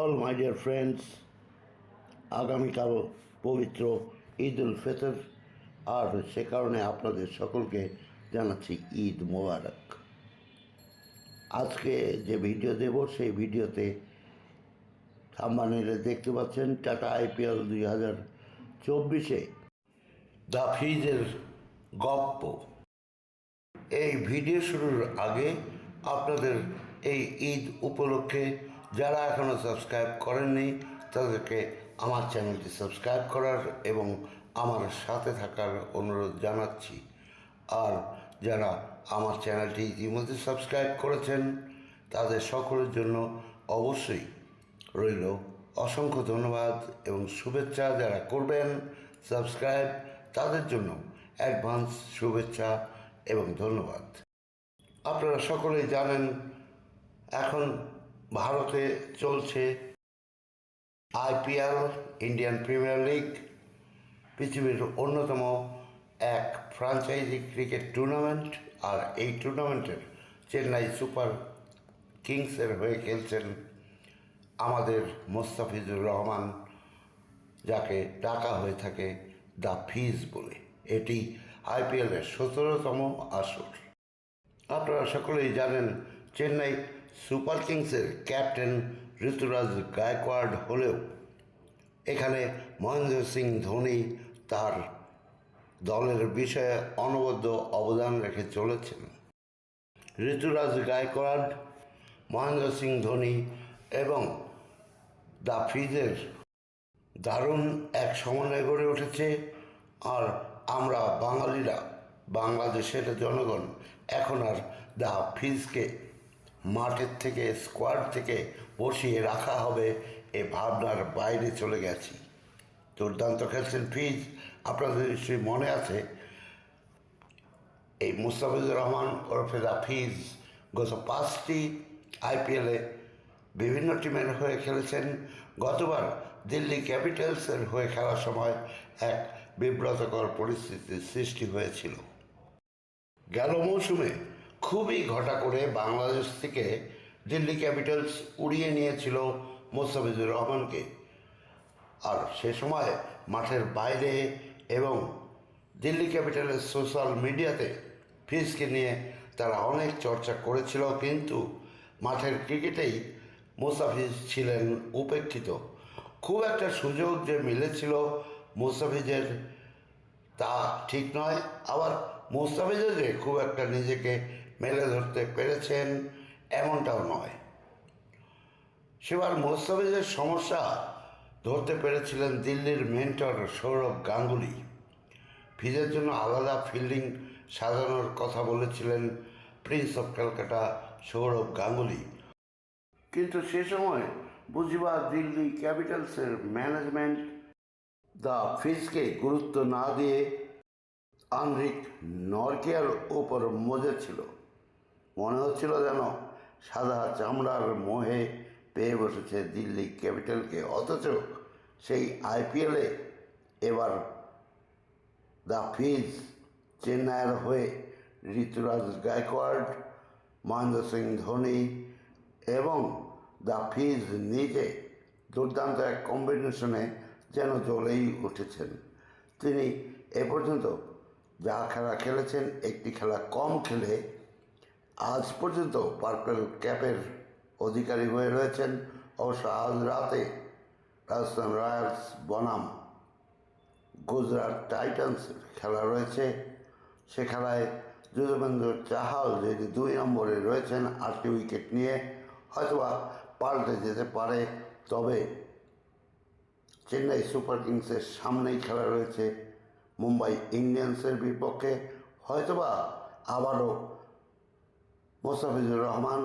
All my dear friends আগামীকাল পবিত্র ঈদ উল ফিতর। আর সে কারণে আপনাদের সকলকে জানাচ্ছি ঈদ মোবারক। আজকে যে ভিডিও দেব, সেই ভিডিওতে থাম্বানেলে দেখতে পাচ্ছেন টাটা আইপিএল দুই হাজার চব্বিশে দ্য ফিজের গপ্প। এই ভিডিও শুরুর আগে আপনাদের এই ঈদ উপলক্ষে যারা এখনও সাবস্ক্রাইব করেননি, তাদেরকে আমার চ্যানেলটি সাবস্ক্রাইব করার এবং আমার সাথে থাকার অনুরোধ জানাচ্ছি। আর যারা আমার চ্যানেলটি ইতিমধ্যে সাবস্ক্রাইব করেছেন, তাদের সকলের জন্য অবশ্যই রইল অসংখ্য ধন্যবাদ এবং শুভেচ্ছা যারা করবেন, সাবস্ক্রাইব, তাদের জন্য অ্যাডভান্স শুভেচ্ছা এবং ধন্যবাদ। আপনারা সকলেই জানেন, এখন ভারতে চলছে আইপিএল, ইন্ডিয়ান প্রিমিয়ার লিগ, পৃথিবীর অন্যতম এক ফ্রাঞ্চাইজি ক্রিকেট টুর্নামেন্ট। আর এই টুর্নামেন্টের চেন্নাই সুপার কিংসের হয়ে খেলছেন আমাদের মোস্তাফিজুর রহমান, যাকে ডাকা হয়ে থাকে দ্য ফিজ বলে। এটি আইপিএলের সতেরোতম আসর। আপনারা সকলেই জানেন, চেন্নাই সুপার কিংসের ক্যাপ্টেন ঋতুরাজ গায়কোয়াড় হলেও এখানে মহেন্দ্র সিং ধোনি তার দলের বিষয়ে অনবদ্য অবদান রেখে চলেছেন। ঋতুরাজ গায়কোয়াড়, মহেন্দ্র সিং ধোনি এবং দ্য ফিজের দারুণ এক সমন্বয় গড়ে উঠেছে। আর আমরা বাঙালিরা, বাংলাদেশের জনগণ, এখন আর দ্য ফিজকে মাঠের থেকে স্কোয়াড থেকে বসিয়ে রাখা হবে এ ভাবনার বাইরে চলে গেছি। দুর্দান্ত খেলছেন ফিজ। আপনাদের নিশ্চয়ই মনে আছে, এই মুস্তাফিজুর রহমান ওরফে দ্য ফিজ গত পাঁচটি আইপিএলে বিভিন্ন টিমের হয়ে খেলেছেন। গতবার দিল্লি ক্যাপিটালসের হয়ে খেলার সময় এক বিব্রতকর পরিস্থিতির সৃষ্টি হয়েছিল। গেল মৌসুমে খুবই ঘটা করে বাংলাদেশ থেকে দিল্লি ক্যাপিটালস উড়িয়ে নিয়েছিল মোস্তাফিজুর রহমানকে। আর সে সময় মাঠের বাইরে এবং দিল্লি ক্যাপিটালের সোশ্যাল মিডিয়াতে ফিজকে নিয়ে তারা অনেক চর্চা করেছিল, কিন্তু মাঠের ক্রিকেটেই মোস্তাফিজ ছিলেন উপেক্ষিত। খুব একটা সুযোগ যে মিলেছিল মোস্তাফিজের তা ঠিক নয়। আবার মোস্তাফিজও যে খুব একটা নিজেকে মেলে ধরতে পেরেছেন, এমনটাও নয়। সেবার মোস্তাফিজের সমস্যা ধরতে পেরেছিলেন দিল্লির মেন্টর সৌরভ গাঙ্গুলি। ফিজের জন্য আলাদা ফিল্ডিং সাজানোর কথা বলেছিলেন প্রিন্স অফ ক্যালকাটা সৌরভ গাঙ্গুলি। কিন্তু সে সময় বুঝিবা দিল্লি ক্যাপিটালসের ম্যানেজমেন্ট দ্য ফিজকে গুরুত্ব না দিয়ে আনরিক নরকিয়ার ওপর মজে ছিল। মনে হচ্ছিল যেন সাদা চামড়ার মোহে পেয়ে বসেছে দিল্লি ক্যাপিটালকে। অথচ সেই আইপিএলে এবার দ্য ফিজ চেন্নাইয়ের হয়ে ঋতুরাজ গায়কোয়াড়, মহেন্দ্র সিং ধোনি এবং দ্য ফিজ নিজে দুর্দান্ত এক কম্বিনেশনে যেন জ্বলেই উঠেছেন। তিনি এ পর্যন্ত যা খেলা খেলেছেন, একটি খেলা কম খেলে আজ পর্যন্ত পার্পেল ক্যাপের অধিকারী হয়ে রয়েছেন। অবশ্য আজ রাতে রাজস্থান রয়্যালস, বনাম, গুজরাট টাইটান্স খেলা রয়েছে। সে খেলায় যুজবেন্দ্র চাহাল যদি দুই নম্বরে রয়েছেন, আটটি উইকেট নিয়ে হয়তোবা পাল্টে যেতে পারে। তবে চেন্নাই সুপার কিংসের সামনেই খেলা রয়েছে। মুম্বাই ইন্ডিয়ান্সের বিপক্ষে, হয়তোবা আবারও মোস্তাফিজুর রহমান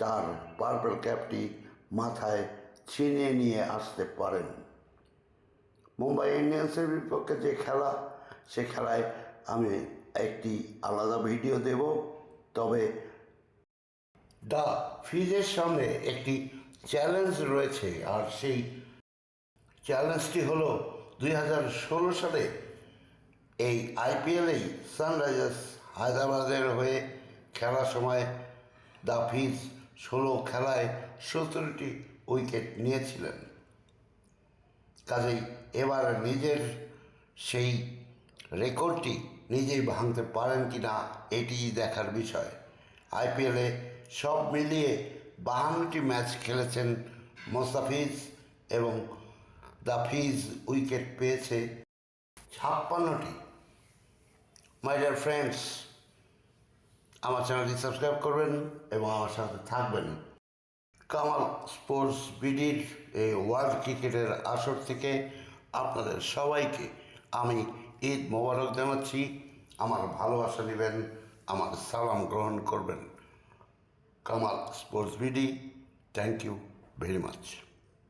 তার পার্পল ক্যাপটি মাথায় ছিনিয়ে নিয়ে আসতে পারেন। মুম্বাই ইন্ডিয়ান্সের বিপক্ষে যে খেলা, সে খেলায় আমি একটি আলাদা ভিডিও দেব। তবে দ্য ফিজের সামনে একটি চ্যালেঞ্জ রয়েছে, আর সেই চ্যালেঞ্জটি হলো দুই হাজার ষোলো সালে এই আইপিএলেই সানরাইজার্স হায়দ্রাবাদের হয়ে খেলার সময় দ্য ফিজ ষোলো খেলায় সতেরোটি উইকেট নিয়েছিলেন। কাজেই এবার নিজের সেই রেকর্ডটি নিজেই ভাঙতে পারেন কি না এটিই দেখার বিষয়। আইপিএলে সব মিলিয়ে বাহান্নটি ম্যাচ খেলেছেন মোস্তাফিজ এবং দাফিজ উইকেট পেয়েছে ছাপ্পান্নটি। মাই ডিয়ার ফ্রেন্ডস আমার চ্যানেলটি সাবস্ক্রাইব করবেন এবং আমার সাথে থাকবেন। কামাল স্পোর্টস বিডির এই ওয়ার্ল্ড ক্রিকেটের আসর থেকে আপনাদের সবাইকে আমি ঈদ মোবারক জানাচ্ছি। আমার ভালোবাসা নেবেন, আমার সালাম গ্রহণ করবেন। Kamal sports BD thank you very much